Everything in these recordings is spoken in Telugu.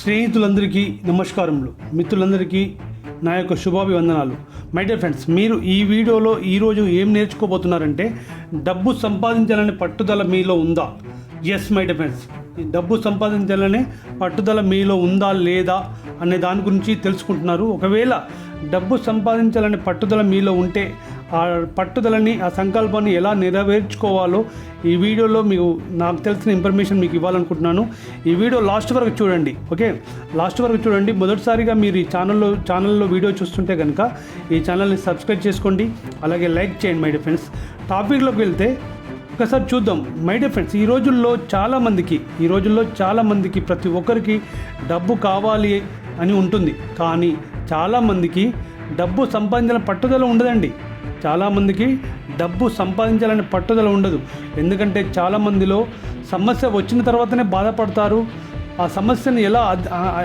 స్నేహితులందరికీ నమస్కారములు మిత్రులందరికీ నా యొక్క శుభాభివందనాలు. మై డియర్ ఫ్రెండ్స్ మీరు ఈ వీడియోలో ఈరోజు ఏం నేర్చుకోబోతున్నారంటే డబ్బు సంపాదించాలనే పట్టుదల మీలో ఉందా? ఎస్ మై డియర్ ఫ్రెండ్స్ డబ్బు సంపాదించాలనే పట్టుదల మీలో ఉందా లేదా అనే దాని గురించి తెలుసుకుంటున్నారు. ఒకవేళ డబ్బు సంపాదించాలనే పట్టుదల మీలో ఉంటే ఆ పట్టుదలని ఆ సంకల్పాన్ని ఎలా నెరవేర్చుకోవాలో ఈ వీడియోలో మీకు నాకు తెలిసిన ఇన్ఫర్మేషన్ మీకు ఇవ్వాలనుకుంటున్నాను. ఈ వీడియో లాస్ట్ వరకు చూడండి ఓకే? లాస్ట్ వరకు చూడండి. మొదటిసారిగా మీరు ఈ ఛానల్లో ఛానల్లో వీడియో చూస్తుంటే కనుక ఈ ఛానల్ని సబ్స్క్రైబ్ చేసుకోండి. అలాగే లైక్ చేయండి మై డిఫ్రెండ్స్ ఫ్రెండ్స్. టాపిక్లోకి వెళ్తే ఒకసారి చూద్దాం. మై డియర్ ఫ్రెండ్స్ ఈ రోజుల్లో చాలామందికి ఈ రోజుల్లో చాలామందికి ప్రతి ఒక్కరికి డబ్బు కావాలి అని ఉంటుంది. కానీ చాలామందికి డబ్బు సంపాదించాలని పట్టుదల ఉండదండి. చాలామందికి డబ్బు సంపాదించాలని పట్టుదల ఉండదు. ఎందుకంటే చాలామందిలో సమస్య వచ్చిన తర్వాతనే బాధపడతారు. ఆ సమస్యను ఎలా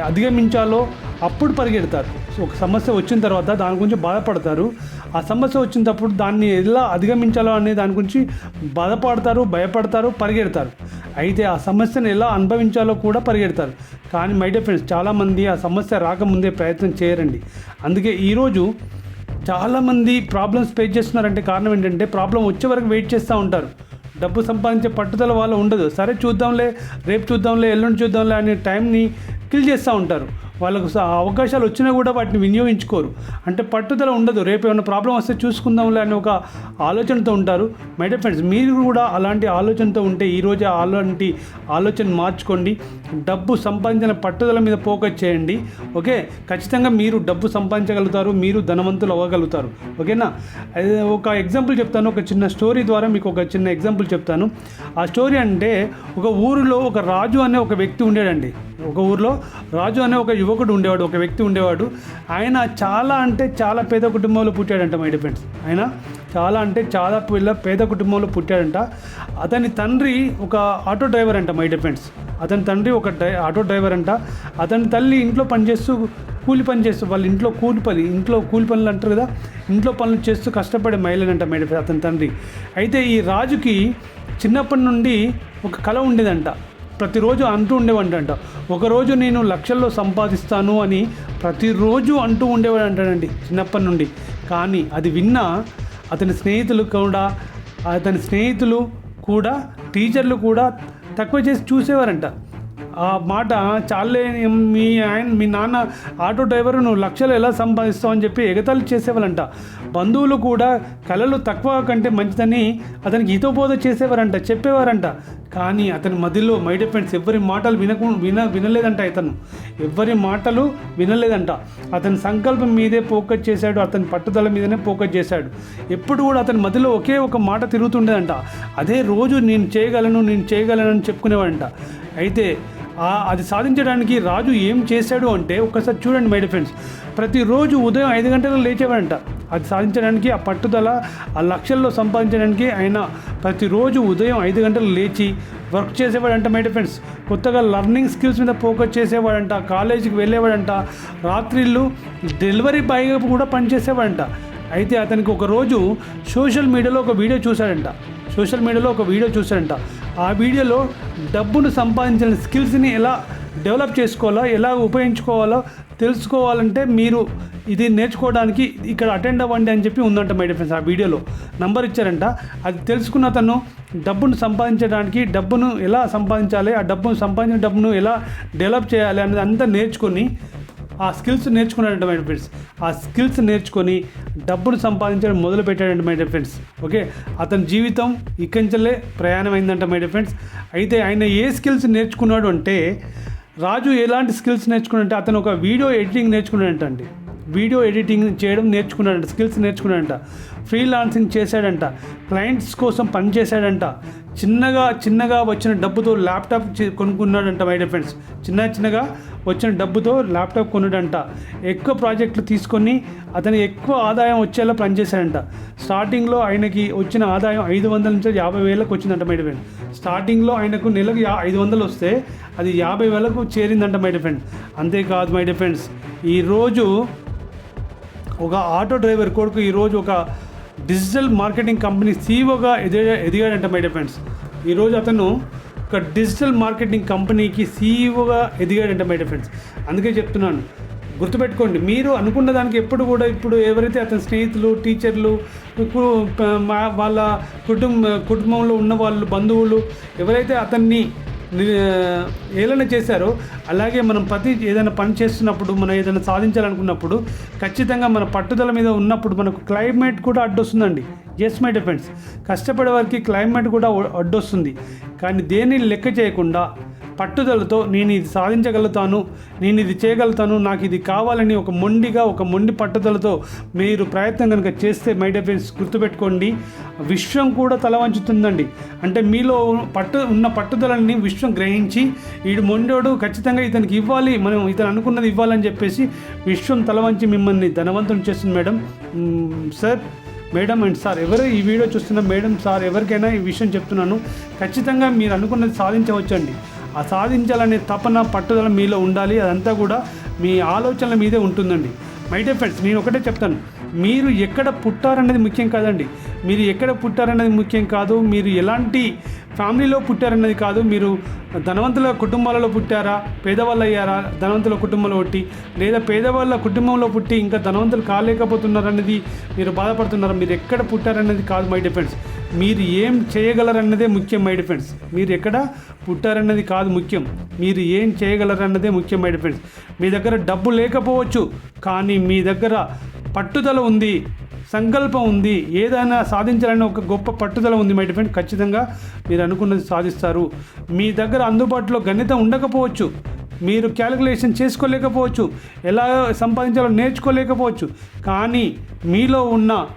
అధిగమించాలో అప్పుడు పరిగెడతారు. ఒక సమస్య వచ్చిన తర్వాత దాని గురించి బాధపడతారు. ఆ సమస్య వచ్చినప్పుడు దాన్ని ఎలా అధిగమించాలో అనే దాని గురించి బాధపడతారు భయపడతారు పరిగెడతారు. అయితే ఆ సమస్యను ఎలా అనుభవించాలో కూడా పరిగెడతారు. కానీ మై డియర్ ఫ్రెండ్స్ చాలామంది ఆ సమస్య రాకముందే ప్రయత్నం చేయరండి. అందుకే ఈరోజు చాలామంది ప్రాబ్లమ్స్ ఫేస్ చేస్తున్నారంటే కారణం ఏంటంటే ప్రాబ్లం వచ్చే వరకు వెయిట్ చేస్తూ ఉంటారు. డబ్బు సంపాదించే పట్టుదల వాళ్ళు ఉండదు. సరే చూద్దాంలే రేపు చూద్దాంలే ఎల్లుండి చూద్దాంలే అనే టైంని కిల్ చేస్తూ ఉంటారు. వాళ్ళకు స- అవకాశాలు వచ్చినా కూడా వాటిని వినియోగించుకోరు. అంటే పట్టుదల ఉండదు. రేపు ఏమైనా ప్రాబ్లం వస్తే చూసుకుందాంలే అనే ఒక ఆలోచనతో ఉంటారు. మై డియర్ ఫ్రెండ్స్ మీరు కూడా అలాంటి ఆలోచనతో ఉంటే ఈరోజు అలాంటి ఆలోచన మార్చుకోండి. డబ్బు సంపాదించిన పట్టుదల మీద ఫోకస్ చేయండి. ఓకే? ఖచ్చితంగా మీరు డబ్బు సంపాదించగలుగుతారు. మీరు ధనవంతులు అవ్వగలుగుతారు. ఓకేనా? ఒక ఎగ్జాంపుల్ చెప్తాను. ఒక చిన్న స్టోరీ ద్వారా మీకు ఒక చిన్న ఎగ్జాంపుల్ చెప్తాను. ఆ స్టోరీ అంటే ఒక ఊరిలో ఒక రాజు అనే ఒక వ్యక్తి ఉండేడండి. ఒక ఊరిలో రాజు అనే ఒక యువకుడు ఉండేవాడు ఒక వ్యక్తి ఉండేవాడు. ఆయన చాలా అంటే చాలా పేద కుటుంబంలో పుట్టాడంట మై డిఫెండ్స్ ఆయన చాలా అంటే చాలా పిల్ల పేద కుటుంబంలో పుట్టాడంట. అతని తండ్రి ఒక ఆటో డ్రైవర్ అంట మై డిఫెండ్స్ అతని తండ్రి ఒక డ్రై ఆటో డ్రైవర్ అంట. అతని తల్లి ఇంట్లో పనిచేస్తూ కూలి పని చేస్తూ వాళ్ళ ఇంట్లో కూలి పని ఇంట్లో కూలి పనులు అంటారు కదా ఇంట్లో పనులు చేస్తూ కష్టపడే మహిళనంట మై డిఫెండ్స్ అతని తండ్రి. అయితే ఈ రాజుకి చిన్నప్పటి నుండి ఒక కళ ఉండేదంట. ప్రతిరోజు అంటూ ఉండేవాడంట. ఒకరోజు నేను లక్షల్లో సంపాదిస్తాను అని ప్రతిరోజు అంటూ ఉండేవాడు అంటాడండి చిన్నప్పటి నుండి. కానీ అది విన్నా అతని స్నేహితులు కూడా అతని స్నేహితులు కూడా టీచర్లు కూడా తక్కువ చేసి చూసేవారంట. ఆ మాట చాలే మీ ఆయన మీ నాన్న ఆటో డ్రైవర్ నువ్వు లక్షలు ఎలా సంపాదిస్తావు అని చెప్పి ఎగతాళి చేసేవాళ్ళంట. బంధువులు కూడా కళలు తక్కువ కంటే మంచిదని అతనికి హితోబోధ చేసేవారంట చెప్పేవారంట. కానీ అతని మధ్యలో మై డిఫెండ్స్ ఎవరి మాటలు వినకు విన వినలేదంట ఇతను. ఎవరి మాటలు వినలేదంట. అతని సంకల్పం మీదే ఫోకస్ చేశాడు అతని పట్టుదల మీదనే ఫోకస్ చేశాడు. ఎప్పుడు కూడా అతని మధ్యలో ఒకే ఒక మాట తిరుగుతుండేదంట. అదే రోజు నేను చేయగలను నేను చేయగలను అని చెప్పుకునేవాడంట. అయితే అది సాధించడానికి రాజు ఏం చేశాడు అంటే ఒక్కసారి చూడండి మై ఫ్రెండ్స్ ప్రతిరోజు ఉదయం ఐదు గంటలకు లేచేవాడంట. అది సాధించడానికి ఆ పట్టుదల ఆ లక్షల్లో సంపాదించడానికి ఆయన ప్రతిరోజు ఉదయం ఐదు గంటలు లేచి వర్క్ చేసేవాడంట మై ఫ్రెండ్స్ కొత్తగా లర్నింగ్ స్కిల్స్ మీద ఫోకస్ చేసేవాడంట కాలేజీకి వెళ్ళేవాడంట రాత్రిళ్ళు డెలివరీ బాయ్గా కూడా పనిచేసేవాడంట. అయితే అతనికి ఒకరోజు సోషల్ మీడియాలో ఒక వీడియో చూశాడంట. సోషల్ మీడియాలో ఒక వీడియో చూశాడంట. ఆ వీడియోలో డబ్బును సంపాదించిన స్కిల్స్ని ఎలా డెవలప్ చేసుకోవాలో ఎలా ఉపయోగించుకోవాలో తెలుసుకోవాలంటే మీరు ఇది నేర్చుకోవడానికి ఇక్కడ అటెండ్ అవ్వండి అని చెప్పి ఉందంట మై ఫ్రెండ్స్ ఆ వీడియోలో. నంబర్ ఇచ్చారంట. అది తెలుసుకున్న అతను డబ్బును సంపాదించడానికి డబ్బును ఎలా సంపాదించాలి ఆ డబ్బును సంపాదించిన డబ్బును ఎలా డెవలప్ చేయాలి అనేది అంతా నేర్చుకొని ఆ స్కిల్స్ నేర్చుకున్నాడంట మై ఫ్రెండ్స్ ఆ స్కిల్స్ నేర్చుకొని డబ్బును సంపాదించడం మొదలు పెట్టాడంట మై ఫ్రెండ్స్ ఓకే అతని జీవితం ఇక్కంచెలే ప్రయాణం అయిందంట మై ఫ్రెండ్స్ అయితే ఆయన ఏ స్కిల్స్ నేర్చుకున్నాడు అంటే రాజు ఎలాంటి స్కిల్స్ నేర్చుకున్నాడంటే అతను ఒక వీడియో ఎడిటింగ్ నేర్చుకున్నాడంట అండి వీడియో ఎడిటింగ్ చేయడం నేర్చుకున్నాడంట స్కిల్స్ నేర్చుకున్నాడంట ఫ్రీలాన్సింగ్ చేశాడంట క్లయింట్స్ కోసం పనిచేశాడంట చిన్నగా చిన్నగా వచ్చిన డబ్బుతో ల్యాప్టాప్ చే- కొనుక్కున్నాడంట మై డియర్ ఫ్రెండ్స్. చిన్న చిన్నగా వచ్చిన డబ్బుతో ల్యాప్టాప్ కొన్నాడంట ఎక్కువ ప్రాజెక్టులు తీసుకొని అతను ఎక్కువ ఆదాయం వచ్చేలా పనిచేశాడంట స్టార్టింగ్లో ఆయనకి వచ్చిన ఆదాయం ఐదు వందల నుంచి యాభై వేలకు వచ్చిందంట మై డియర్ ఫ్రెండ్ స్టార్టింగ్లో ఆయనకు నెలకు యా ఐదు వందలు వస్తే అది యాభై వేలకు చేరిందంట మై డియర్ ఫ్రెండ్ అంతేకాదు మై డియర్ ఫ్రెండ్స్ ఈరోజు ఒక ఆటో డ్రైవర్ కొడుకు ఈరోజు ఒక డిజిటల్ మార్కెటింగ్ కంపెనీ సీఈఓగా ఎదిగా ఎదిగాడంట మై డియర్ ఫ్రెండ్స్ ఈరోజు అతను ఒక డిజిటల్ మార్కెటింగ్ కంపెనీకి సీఈఓగా ఎదిగాడంట మై డియర్ ఫ్రెండ్స్ అందుకే చెప్తున్నాను. గుర్తుపెట్టుకోండి మీరు అనుకున్న దానికి ఎప్పుడు కూడా ఇప్పుడు ఎవరైతే అతని స్నేహితులు టీచర్లు ఇప్పుడు మా- వాళ్ళ కుటుంబ కుటుంబంలో ఉన్న వాళ్ళు బంధువులు ఎవరైతే అతన్ని ఏలన చేశారో అలాగే మనం ప్రతి ఏదైనా పని చేస్తున్నప్పుడు మనం ఏదైనా సాధించాలనుకున్నప్పుడు ఖచ్చితంగా మన పట్టుదల మీద ఉన్నప్పుడు మనకు క్లైమేట్ కూడా అడ్డొస్తుందండి. ఎస్ మై డిఫెండ్స్ కష్టపడే వారికి క్లైమేట్ కూడా అడ్డొస్తుంది. కానీ దేన్ని లెక్క చేయకుండా పట్టుదలతో నేను ఇది సాధించగలుగుతాను నేను ఇది చేయగలుగుతాను నాకు ఇది కావాలని ఒక మొండిగా ఒక మొండి పట్టుదలతో మీరు ప్రయత్నం కనుక చేస్తే మై డిఫెన్స్ గుర్తుపెట్టుకోండి. విశ్వం కూడా తల వంచుతుందండి అంటే మీలో పట్టు ఉన్న పట్టుదలని విశ్వం గ్రహించి వీడు మొండోడు ఖచ్చితంగా ఇతనికి ఇవ్వాలి మనం ఇతను అనుకున్నది ఇవ్వాలని చెప్పేసి విశ్వం తల వంచి మిమ్మల్ని ధనవంతుని చేస్తుంది madam. Sir madam and sir ఎవరు ఈ వీడియో చూస్తున్న మేడం సార్ ఎవరికైనా ఈ విషయం చెప్తున్నాను. ఖచ్చితంగా మీరు అనుకున్నది సాధించవచ్చండి. ఆ సాధించాలనే తపన పట్టుదల మీలో ఉండాలి. అదంతా కూడా మీ ఆలోచనల మీదే ఉంటుందండి. మై డియర్ ఫ్రెండ్స్ నేను ఒకటే చెప్తాను. మీరు ఎక్కడ పుట్టారనేది ముఖ్యం కాదండి. మీరు ఎక్కడ పుట్టారనేది ముఖ్యం కాదు. మీరు ఎలాంటి ఫ్యామిలీలో పుట్టారన్నది కాదు మీరు ధనవంతుల కుటుంబాలలో పుట్టారా పేదవాళ్ళు అయ్యారా ధనవంతుల కుటుంబంలో పుట్టి లేదా పేదవాళ్ళ కుటుంబంలో పుట్టి ఇంకా ధనవంతులు కాలేకపోతున్నారనేది మీరు బాధపడుతున్నారా? మీరు ఎక్కడ పుట్టారనేది కాదు మై డిఫెన్స్ మీరు ఏం చేయగలరన్నదే ముఖ్యం మై డిఫెండ్స్ మీరు ఎక్కడ పుట్టారన్నది కాదు ముఖ్యం. మీరు ఏం చేయగలరన్నదే ముఖ్యం మై డిఫెండ్స్ మీ దగ్గర డబ్బు లేకపోవచ్చు కానీ మీ దగ్గర పట్టుదల ఉంది. సంకల్పం ఉంది. ఏదైనా సాధించాలని ఒక గొప్ప పట్టుదల ఉంది మై డిఫెండ్ ఖచ్చితంగా మీరు అనుకున్నది సాధిస్తారు. మీ దగ్గర అందుబాటులో గణితం ఉండకపోవచ్చు. మీరు క్యాలిక్యులేషన్ చేసుకోలేకపోవచ్చు. ఎలా సంపాదించాలో నేర్చుకోలేకపోవచ్చు. కానీ మీలో ఉన్న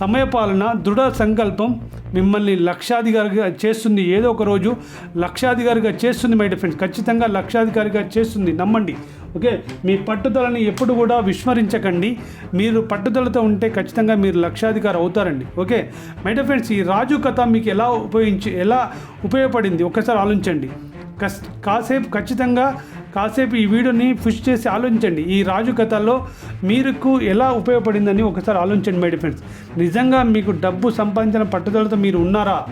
సమయపాలన దృఢ సంకల్పం మిమ్మల్ని లక్షాధికారిగా చేస్తుంది. ఏదో ఒక రోజు లక్షాధికారిగా చేస్తుంది మై ఫ్రెండ్స్ ఖచ్చితంగా లక్షాధికారిగా చేస్తుంది. నమ్మండి. ఓకే? మీ పట్టుదలని ఎప్పుడు కూడా విస్మరించకండి. మీరు పట్టుదలతో ఉంటే ఖచ్చితంగా మీరు లక్షాధికారి అవుతారండి. ఓకే? మై ఫ్రెండ్స్ ఈ రాజు కథ మీకు ఎలా ఉపయోగించి ఎలా ఉపయోగపడింది? ఒక్కసారి ఆలోచించండి. కస్ కాసేపు ఖచ్చితంగా కాసేపు ఈ వీడియోని పుష్ చేసి ఆలోచించండి. ఈ రాజు కథలో మీకు ఎలా ఉపయోగపడిందని ఒకసారి ఆలోచించండి మై ఫ్రెండ్స్ నిజంగా మీకు డబ్బు సంపాదించిన పట్టుదలతో మీరు ఉన్నారా?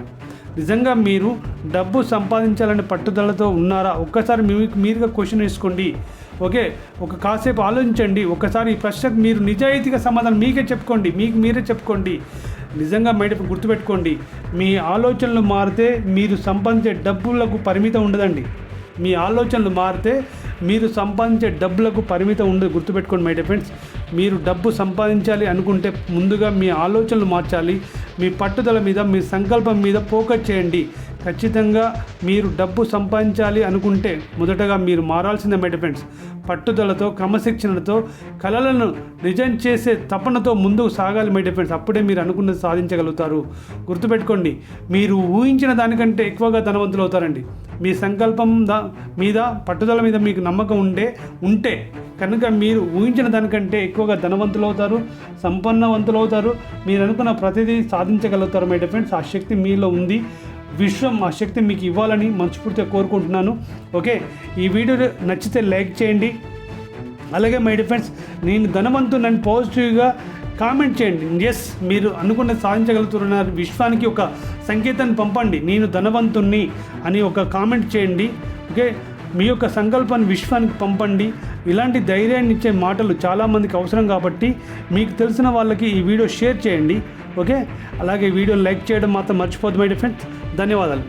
నిజంగా మీరు డబ్బు సంపాదించాలనే పట్టుదలతో ఉన్నారా? ఒక్కసారి మీకు మీరుగా క్వశ్చన్ వేసుకోండి. ఓకే ఒక కాసేపు ఆలోచించండి. ఒకసారి ఈ ప్రశ్నకు మీరు నిజాయితీగా సమాధానం మీకే చెప్పుకోండి. మీకు మీరే చెప్పుకోండి. నిజంగా మైండ్ గుర్తుపెట్టుకోండి. మీ ఆలోచనలు మారితే మీరు సంపాదించే డబ్బులకు పరిమితం ఉండదండి. మీ ఆలోచనలు మారితే మీరు సంపాదించే డబ్బులకు పరిమితం ఉండదు. గుర్తుపెట్టుకోండి మై డిఫెండ్స్ మీరు డబ్బు సంపాదించాలి అనుకుంటే ముందుగా మీ ఆలోచనలు మార్చాలి. మీ పట్టుదల మీద మీ సంకల్పం మీద ఫోకస్ చేయండి. ఖచ్చితంగా మీరు డబ్బు సంపాదించాలి అనుకుంటే మొదటగా మీరు మారాల్సిందే మై ఫ్రెండ్స్ పట్టుదలతో క్రమశిక్షణతో కళలను నిజం చేసే తపనతో ముందుకు సాగాలి మై ఫ్రెండ్స్ అప్పుడే మీరు అనుకున్నది సాధించగలుగుతారు. గుర్తుపెట్టుకోండి మీరు ఊహించిన దానికంటే ఎక్కువగా ధనవంతులు అవుతారండి. మీ సంకల్పం దా మీద పట్టుదల మీద మీకు నమ్మకం ఉండే ఉంటే కనుక మీరు ఊహించిన దానికంటే ఎక్కువగా ధనవంతులు అవుతారు సంపన్నవంతులు అవుతారు మీరు అనుకున్న ప్రతిదీ సాధించగలుగుతారు మై డిఫెండ్స్ ఆ శక్తి మీలో ఉంది. విశ్వం ఆ శక్తి మీకు ఇవ్వాలని మనస్ఫూర్తిగా కోరుకుంటున్నాను. ఓకే? ఈ వీడియో నచ్చితే లైక్ చేయండి. అలాగే మై డిఫెండ్స్ నేను ధనవంతునని పాజిటివ్గా కామెంట్ చేయండి. ఎస్ మీరు అనుకున్న సాధించగలుగుతున్నారు. విశ్వానికి ఒక సంకేతాన్ని పంపండి. నేను ధనవంతుణ్ణి అని ఒక కామెంట్ చేయండి. ఓకే మీ యొక్క సంకల్పాన్ని విశ్వానికి పంపండి. ఇలాంటి ధైర్యాన్ని ఇచ్చే మాటలు చాలామందికి అవసరం కాబట్టి మీకు తెలిసిన వాళ్ళకి ఈ వీడియో షేర్ చేయండి. ఓకే అలాగే వీడియో లైక్ చేయడం మాత్రం మర్చిపోద్దు మై ఫ్రెండ్స్ ధన్యవాదాలు.